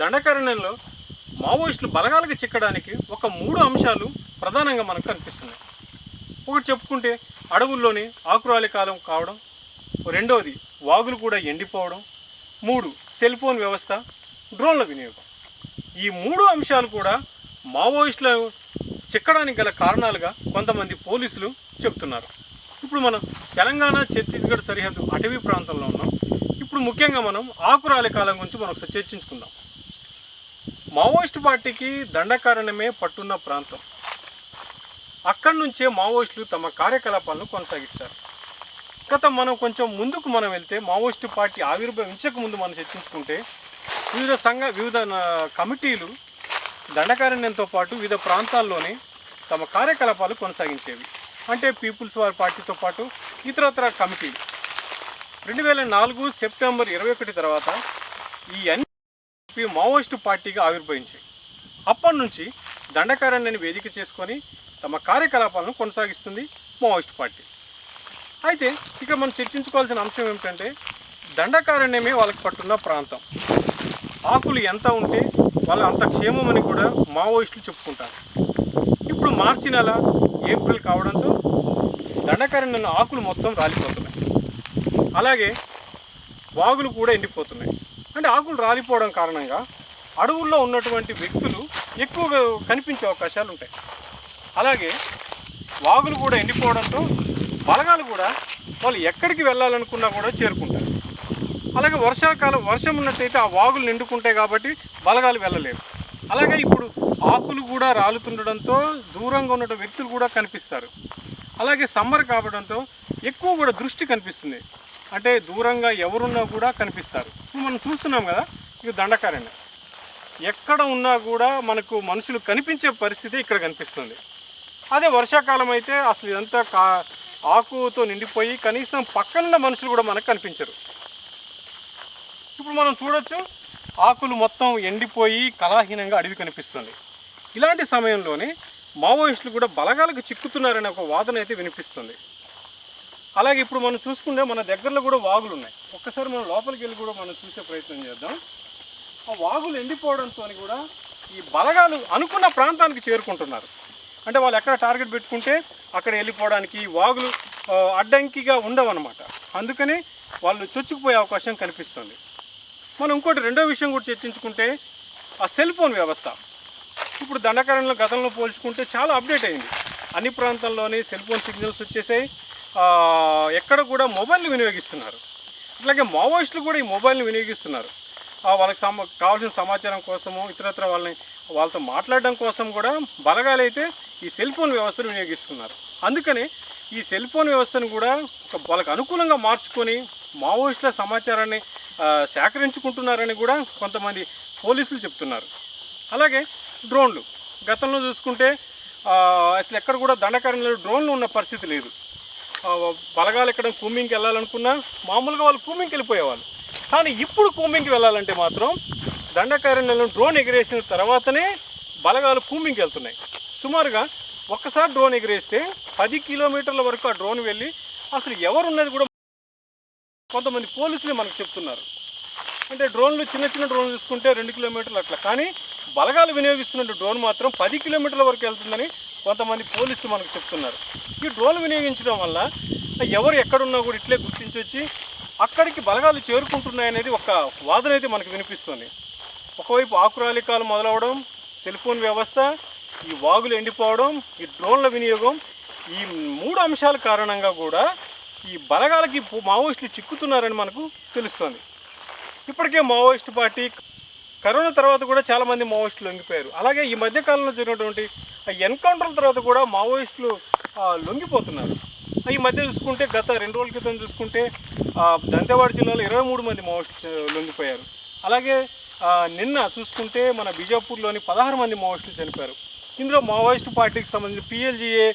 దండకారణ్యంలో మావోయిస్టులు బలగాలకు చిక్కడానికి ఒక మూడు అంశాలు ప్రధానంగా మనకు కనిపిస్తున్నాయి. ఒకటి చెప్పుకుంటే అడవుల్లోని ఆకురాలి కాలం కావడం రెండవది వాగులు కూడా ఎండిపోవడం మూడు సెల్ ఫోన్ వ్యవస్థ డ్రోన్ల వినియోగం. ఈ మూడు అంశాలు కూడా మావోయిస్టుల చిక్కడానికి గల కారణాలుగా కొంతమంది పోలీసులు చెప్తున్నారు ఇప్పుడు మనం తెలంగాణ ఛత్తీస్గఢ్ సరిహద్దు అటవీ ప్రాంతంలో ఉన్నాం. ఇప్పుడు ముఖ్యంగా మనం ఆకురాలి కాలం గురించి మనం ఒకసారి చర్చించుకుందాం. మావోయిస్ట్ పార్టీకి దండకారణమే పట్టున్న ప్రాంతం. అక్కడి నుంచే మావోయిస్టులు తమ కార్యకలాపాలను కొనసాగిస్తారు. గత మనం కొంచెం ముందుకు మనం వెళ్తే మావోయిస్టు పార్టీ ఆవిర్భవించక ముందు మనం చర్చించుకుంటే వివిధ సంఘ వివిధ కమిటీలు దండకారణ్యంతో పాటు వివిధ ప్రాంతాల్లోనే తమ కార్యకలాపాలు కొనసాగించేవి. అంటే పీపుల్స్ వార్ పార్టీతో పాటు ఇతరత్ర కమిటీలు. రెండు వేల నాలుగు సెప్టెంబర్ ఇరవై ఒకటి తర్వాత ఈ ఎన్పి మావోయిస్టు పార్టీగా ఆవిర్భవించాయి. అప్పటి నుంచి దండకారణ్యని వేదిక చేసుకొని తమ కార్యకలాపాలను కొనసాగిస్తుంది మావోయిస్టు పార్టీ. అయితే ఇక మనం చర్చించుకోవాల్సిన అంశం ఏమిటంటే దండకారణ్యమే వాళ్ళకి పట్టున్న ప్రాంతం. ఆకులు ఎంత ఉంటే వాళ్ళు అంత క్షేమమని కూడా మావోయిస్టులు చెప్పుకుంటారు. ఇప్పుడు మార్చి నెల ఏప్రిల్ కావడంతో దండకారణ్యం ఆకులు మొత్తం రాలిపోతుంది అలాగే వాగులు కూడా ఎండిపోతున్నాయి. అంటే ఆకులు రాలిపోవడం కారణంగా అడవుల్లో ఉన్నటువంటి వ్యక్తులు ఎక్కువగా కనిపించే అవకాశాలు ఉంటాయి. అలాగే వాగులు కూడా ఎండిపోవడంతో బలగాలు కూడా వాళ్ళు ఎక్కడికి వెళ్ళాలనుకున్నా కూడా చేరుకుంటారు. అలాగే వర్షాకాలం వర్షం ఉన్నట్టయితే ఆ వాగులు నిండుకుంటాయి కాబట్టి బలగాలు వెళ్ళలేరు అలాగే ఇప్పుడు ఆకులు కూడా రాలుతుండడంతో దూరంగా ఉన్న వ్యక్తులు కూడా కనిపిస్తారు. అలాగే సమ్మర్ కావడంతో ఎక్కువ కూడా దృష్టి కనిపిస్తుంది. అంటే దూరంగా ఎవరున్నా కూడా కనిపిస్తారు. ఇప్పుడు మనం చూస్తున్నాం కదా ఇది దండకారణ్యం. ఎక్కడ ఉన్నా కూడా మనకు మనుషులు కనిపించే పరిస్థితి ఇక్కడ కనిపిస్తుంది. అదే వర్షాకాలం అయితే అసలు ఇదంతా కా ఆకుతో నిండిపోయి కనీసం పక్కన మనుషులు కూడా మనకు కనిపించరు. ఇప్పుడు మనం చూడొచ్చు ఆకులు మొత్తం ఎండిపోయి కళాహీనంగా అడవి కనిపిస్తుంది. ఇలాంటి సమయంలోనే మావోయిస్టులు కూడా బలగాలకు చిక్కుతున్నారనే ఒక వాదన అయితే వినిపిస్తుంది. అలాగే ఇప్పుడు మనం చూసుకుంటే మన దగ్గరలో కూడా వాగులు ఉన్నాయి. ఒక్కసారి మనం లోపలికి వెళ్ళి కూడా మనం చూసే ప్రయత్నం చేద్దాం. ఆ వాగులు ఎండిపోవడంతో కూడా ఈ బలగాలు అనుకున్న ప్రాంతానికి చేరుకుంటున్నారు. అంటే వాళ్ళు ఎక్కడ టార్గెట్ పెట్టుకుంటే అక్కడ వెళ్ళిపోవడానికి ఈ వాగులు అడ్డంకిగా ఉండవన్నమాట. అందుకని వాళ్ళు చొచ్చుకుపోయే అవకాశం కనిపిస్తుంది. మనం ఇంకోటి రెండో విషయం కూడా చర్చించుకుంటే ఆ సెల్ ఫోన్ వ్యవస్థ. ఇప్పుడు దండకారణ్యంలో గతంలో పోల్చుకుంటే చాలా అప్డేట్ అయింది. అన్ని ప్రాంతాల్లోని సెల్ ఫోన్ సిగ్నల్స్ వచ్చేసాయి. ఎక్కడ కూడా మొబైల్ని వినియోగిస్తున్నారు. అట్లాగే మావోయిస్టులు కూడా ఈ మొబైల్ని వినియోగిస్తున్నారు. వాళ్ళకి సమ కావాల్సిన సమాచారం కోసము ఇతరత్ర వాళ్ళని వాళ్ళతో మాట్లాడడం కోసం కూడా బలగాలైతే ఈ సెల్ ఫోన్ వ్యవస్థను వినియోగిస్తున్నారు. అందుకని ఈ సెల్ ఫోన్ వ్యవస్థను కూడా వాళ్ళకు వాళ్ళకి అనుకూలంగా మార్చుకొని మావోయిస్టుల సమాచారాన్ని సేకరించుకుంటున్నారని కూడా కొంతమంది పోలీసులు చెప్తున్నారు. అలాగే డ్రోన్లు. గతంలో చూసుకుంటే అసలు ఎక్కడ కూడా దండకారణ్యంలో డ్రోన్లు ఉన్న పరిస్థితి లేదు. బలగాలు ఎక్కడ కూమింగ్కి వెళ్ళాలనుకున్నా మామూలుగా వాళ్ళు కూమింగ్కి వెళ్ళిపోయేవాళ్ళు. కానీ ఇప్పుడు కూమింగ్కి వెళ్ళాలంటే మాత్రం దండకారణ్యంలో డ్రోన్ ఎగిరేసిన తర్వాతనే బలగాలు కూమింగ్కి వెళ్తున్నాయి. సుమారుగా ఒక్కసారి డ్రోన్ ఎగిరేస్తే పది కిలోమీటర్ల వరకు ఆ డ్రోన్ వెళ్ళి అసలు ఎవరున్నది కూడా కొంతమంది పోలీసులే మనకు చెప్తున్నారు. అంటే డ్రోన్లు చిన్న చిన్న డ్రోన్లు చూసుకుంటే రెండు కిలోమీటర్లు అట్లా. కానీ బలగాలు వినియోగిస్తున్న డ్రోన్ మాత్రం పది కిలోమీటర్ల వరకు వెళ్తుందని కొంతమంది పోలీసులు మనకు చెప్తున్నారు. ఈ డ్రోన్ వినియోగించడం వల్ల ఎవరు ఎక్కడున్నా కూడా ఇట్లే గుర్తించి వచ్చి అక్కడికి బలగాలు చేరుకుంటున్నాయనేది ఒక వాదన అయితే మనకు వినిపిస్తుంది. ఒకవైపు ఆకురాలికాలు మొదలవడం సెల్ ఫోన్ వ్యవస్థ ఈ వాగులు ఎండిపోవడం ఈ డ్రోన్ల వినియోగం ఈ మూడు అంశాల కారణంగా కూడా ఈ బలగాలకి మావోయిస్టులు చిక్కుతున్నారని మనకు తెలుస్తుంది. ఇప్పటికే మావోయిస్ట్ పార్టీ కరోనా తర్వాత కూడా చాలామంది మావోయిస్టులు లొంగిపోయారు. అలాగే ఈ మధ్యకాలంలో జరిగినటువంటి ఎన్కౌంటర్ల తర్వాత కూడా మావోయిస్టులు లొంగిపోతున్నారు. ఈ మధ్య చూసుకుంటే గత రెండు రోజుల క్రితం చూసుకుంటే దంతేవాడ జిల్లాలో ఇరవై మూడు మంది మావోయిస్టులు లొంగిపోయారు. అలాగే నిన్న చూసుకుంటే మన బీజాపూర్లోని పదహారు మంది మావోయిస్టులు చనిపోయారు. ఇందులో మావోయిస్ట్ పార్టీకి సంబంధించి పిఎల్జీఏ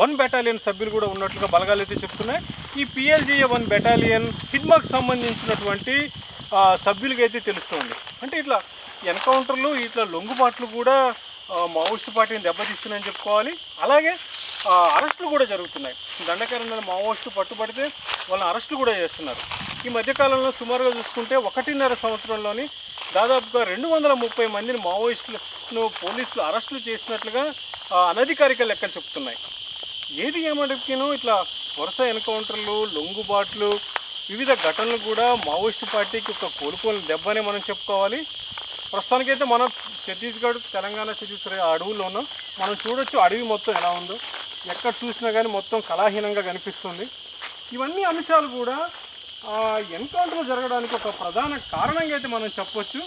వన్ బెటాలియన్ సభ్యులు కూడా ఉన్నట్లుగా బలగాలు అయితే చెప్తున్నాయి. ఈ పిఎల్జీఏ వన్ బెటాలియన్ హిడ్మాకు సంబంధించినటువంటి సభ్యులకైతే తెలుస్తుంది. అంటే ఇట్లా ఎన్కౌంటర్లు ఇట్లా లొంగుబాట్లు కూడా మావోయిస్ట్ పార్టీని దెబ్బతీస్తున్నాయని చెప్పుకోవాలి. అలాగే అరెస్టులు కూడా జరుగుతున్నాయి. దండకారణ్యాలు మావోయిస్టు పట్టుబడితే వాళ్ళని అరెస్టులు కూడా చేస్తున్నారు. ఈ మధ్యకాలంలో సుమారుగా చూసుకుంటే ఒకటిన్నర సంవత్సరంలోని దాదాపుగా రెండు వందల ముప్పై మందిని మావోయిస్టులను పోలీసులు అరెస్టులు చేసినట్లుగా అనధికారిక లెక్కలు చెప్తున్నాయి. ఏది ఏమడికినో ఇట్లా వరుస ఎన్కౌంటర్లు లొంగుబాట్లు వివిధ ఘటనలు కూడా మావోయిస్టు పార్టీకి ఒక కోలుకోని దెబ్బనే మనం చెప్పుకోవాలి. ప్రస్తుతానికైతే మనం ఛత్తీస్గఢ్ తెలంగాణ ఛత్తీస్గఢ్ ఆ అడవుల్లో ఉన్నాం మనం చూడొచ్చు అడవి మొత్తం ఎలా ఉందో. ఎక్కడ చూసినా కానీ మొత్తం కళాహీనంగా కనిపిస్తుంది. ఇవన్నీ అంశాలు కూడా ఎన్కౌంటర్ జరగడానికి ఒక ప్రధాన కారణంగా అయితే మనం చెప్పొచ్చు.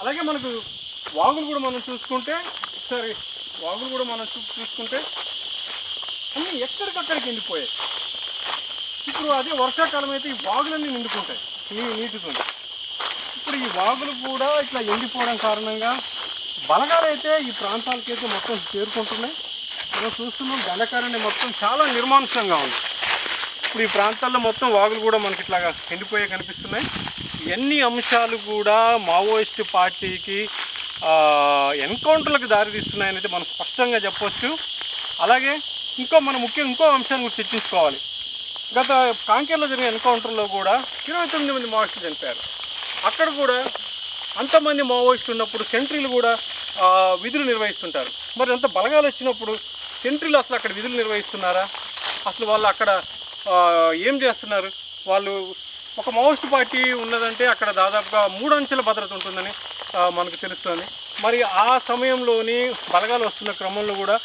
అలాగే మనకు వాగులు కూడా మనం చూసుకుంటే సరే వాగులు కూడా మనం చూ చూసుకుంటే అన్నీ ఎక్కడికక్కడికి ఎండిపోయాయి. ఇప్పుడు అదే వర్షాకాలం అయితే ఈ వాగులన్నీ నిండుకుంటాయి. నీ నీటితో ఇప్పుడు ఈ వాగులు కూడా ఇట్లా ఎండిపోవడం కారణంగా బలగాలు అయితే ఈ ప్రాంతాలకైతే మొత్తం చేరుకుంటున్నాయి. మనం చూస్తున్నాం దండకారణ్య మొత్తం చాలా నిర్మాంసంగా ఉంది. ఇప్పుడు ఈ ప్రాంతాల్లో మొత్తం వాగులు కూడా మనకి ఇట్లాగా ఎండిపోయే కనిపిస్తున్నాయి. ఎన్ని అంశాలు కూడా మావోయిస్ట్ పార్టీకి ఎన్కౌంటర్లకు దారితీస్తున్నాయని అయితే మనం స్పష్టంగా చెప్పవచ్చు అలాగే ఇంకో మనం ముఖ్యం ఇంకో అంశాన్ని కూడా చర్చించుకోవాలి. గత కాంకేర్లో జరిగిన ఎన్కౌంటర్లో కూడా ఇరవై తొమ్మిది మంది మావోయిస్టులు చనిపోయారు. అక్కడ కూడా అంతమంది మావోయిస్టులు ఉన్నప్పుడు సెంట్రీలు కూడా విధులు నిర్వహిస్తుంటారు. మరి అంత బలగాలు వచ్చినప్పుడు సెంట్రీలు అసలు అక్కడ విధులు నిర్వహిస్తున్నారా? అసలు వాళ్ళు అక్కడ ఏం చేస్తున్నారు? వాళ్ళు ఒక మావోయిస్ట్ పార్టీ ఉన్నదంటే అక్కడ దాదాపుగా మూడు అంచెల భద్రత ఉంటుందని మనకు తెలుస్తుంది. మరి ఆ సమయంలోని బలగాలు వస్తున్న క్రమంలో కూడా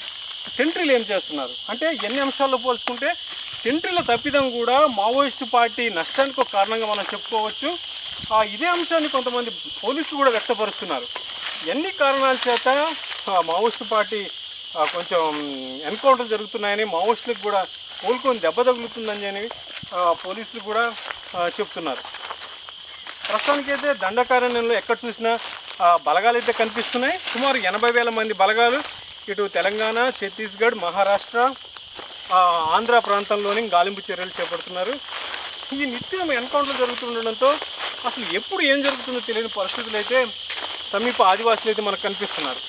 సెంట్రీలు ఏం చేస్తున్నారు? అంటే ఎన్ని అంశాల్లో పోల్చుకుంటే సెంట్రీల తప్పిదం కూడా మావోయిస్టు పార్టీ నష్టానికి ఒక కారణంగా మనం చెప్పుకోవచ్చు. ఆ, ఇదే అంశాన్ని కొంతమంది పోలీసులు కూడా వ్యక్తపరుస్తున్నారు. ఎన్ని కారణాల చేత ఆ, మావోయిస్టు పార్టీ కొంచెం ఎన్కౌంటర్ జరుగుతున్నాయని మావోయిస్టులకు కూడా కోలుకొని దెబ్బ తగులుతుందని పోలీసులు కూడా చెప్తున్నారు. ప్రస్తుతానికైతే దండకారణ్యంలో ఎక్కడ చూసినా ఆ, బలగాలు అయితే కనిపిస్తున్నాయి. సుమారు ఎనభై వేల మంది బలగాలు ఇటు తెలంగాణ ఛత్తీస్గఢ్ మహారాష్ట్ర ఆంధ్ర ప్రాంతంలోని గాలింపు చర్యలు చేపడుతున్నారు. ఈ నిత్యం ఎన్కౌంటర్ జరుగుతుండడంతో అసలు ఎప్పుడు ఏం జరుగుతుందో తెలియని పరిస్థితులు అయితే సమీప ఆదివాసులు అయితే మనకు కనిపిస్తున్నారు.